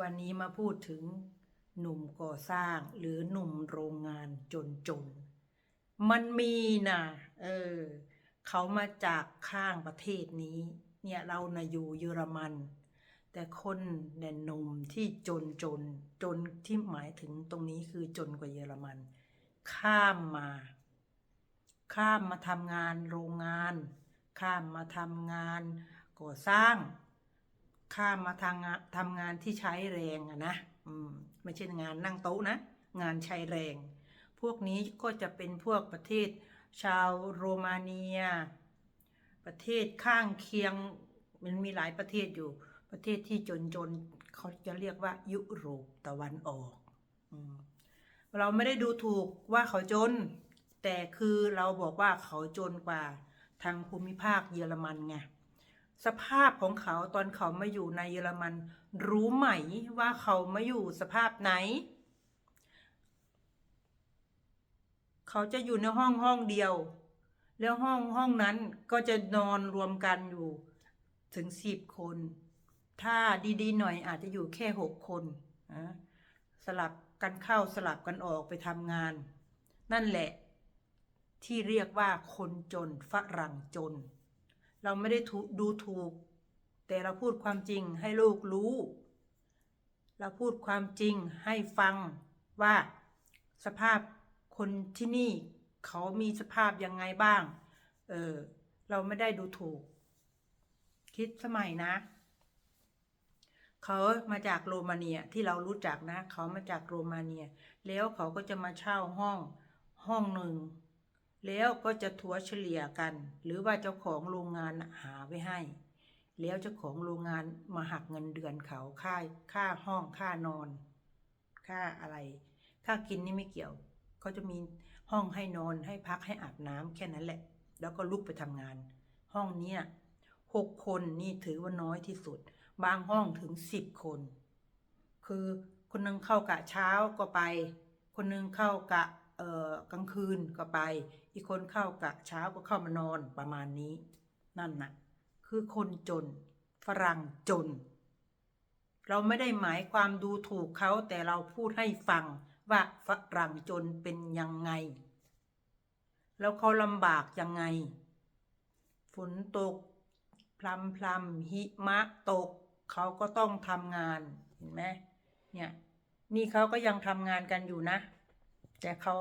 วันนี้มาพูดถึงหนุ่มก่อสร้างหรือหนุ่มโรงงานจนๆมันมีนะเออเขามาจากข้างประเทศนี้ เนี่ยเรานะอยู่เยอรมัน แต่คนเนี่ยหนุ่มที่จนจน จนที่หมายถึงตรงนี้คือจนกว่าเยอรมัน ข้ามมา ข้ามมาทำงานโรงงาน ข้ามมาทำงานก่อสร้าง ข้ามมาทางงานทำงานที่ใช้แรงอะนะอืมไม่ใช่งานนั่งโต๊ะนะ งานใช้แรง พวกนี้ก็จะเป็นพวกประเทศ ชาวโรมาเนีย ประเทศข้างเคียงมันมีหลายประเทศอยู่ ประเทศที่จนๆเขาจะเรียกว่ายุโรปตะวันออกอเราไม่ได้ดูถูกว่าเขาจน แต่คือเราบอกว่าเขาจนกว่าทางภูมิภาคเยอรมันไง สภาพของเขาตอนเขามาอยู่ในเยอรมัน รู้ไหมว่าเขามาอยู่สภาพไหน เขาจะอยู่ในห้องห้องเดียว แล้วห้องห้องนั้นก็จะนอนรวมกันอยู่ถึงสิบคน ถ้าดีๆหน่อยอาจจะอยู่แค่หกคนนะสลับกันเข้าสลับกันออกไปทำงาน นั่นแหละที่เรียกว่าคนจนฝรั่งจน เราไม่ได้ดูถูก แต่เราพูดความจริงให้ลูกรู้ เราพูดความจริงให้ฟังว่าสภาพคนที่นี่เขามีสภาพยังไงบ้าง เออ เราไม่ได้ดูถูก คิดสมัยนะ เขามาจากโรมาเนียที่เรารู้จักนะ เขามาจากโรมาเนีย แล้วเขาก็จะมาเช่าห้องห้องหนึ่ง แล้วก็จะถัวเฉลี่ยกัน หรือว่าเจ้าของโรงงานหาไว้ให้ แล้วเจ้าของโรงงานมาหักเงินเดือนเขาค่าค่าห้องค่านอน ค่าอะไร ค่ากินนี่ไม่เกี่ยวเขาจะมีห้องให้นอนให้พักให้อาบน้ำแค่นั้นแหละ แล้วก็ลุกไปทำงาน ห้องเนี้ยหกคนนี่ถือว่าน้อยที่สุด บางห้องถึงสิบคน คือคนนึงเข้ากะเช้าก็ไป คนนึงเข้ากะ กลางคืนก็ไป อีกคนเข้ากะเช้าก็เข้ามานอนประมาณนี้ นั่นนะคือคนจน ฝรั่งจน เราไม่ได้หมายความดูถูกเขาแต่เราพูดให้ฟังว่าฝรั่งจนเป็นยังไง แล้วเขาลำบากยังไง ฝนตก พลำพลำหิมะตก เขาก็ต้องทำงาน เห็นไหมเนี่ย นี่เขาก็ยังทำงานกันอยู่นะ แต่เขา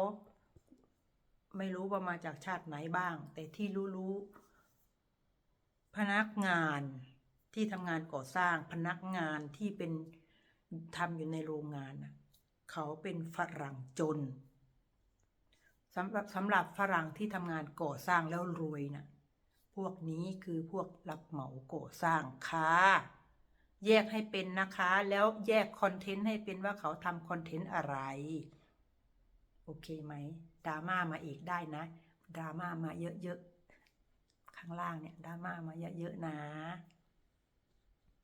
ไม่รู้ว่ามาจากชาติไหนบ้าง แต่ที่รู้ๆพนักงานที่ทำงานก่อสร้างพนักงานที่เป็นทำอยู่ในโรงงานเขาเป็นฝรั่งจนสำหรับสำหรับฝรั่งที่ทำงานก่อสร้างแล้วรวยน่ะพวกนี้คือพวกรับเหมาก่อสร้างค่ะแยกให้เป็นนะคะ แล้วแยกคอนเทนต์ให้เป็นว่าเขาทำคอนเทนต์อะไร โอเคไหมดราม่ามาอีกได้นะดราม่ามาเยอะๆข้างล่างเนี่ยดราม่ามาเยอะๆนะ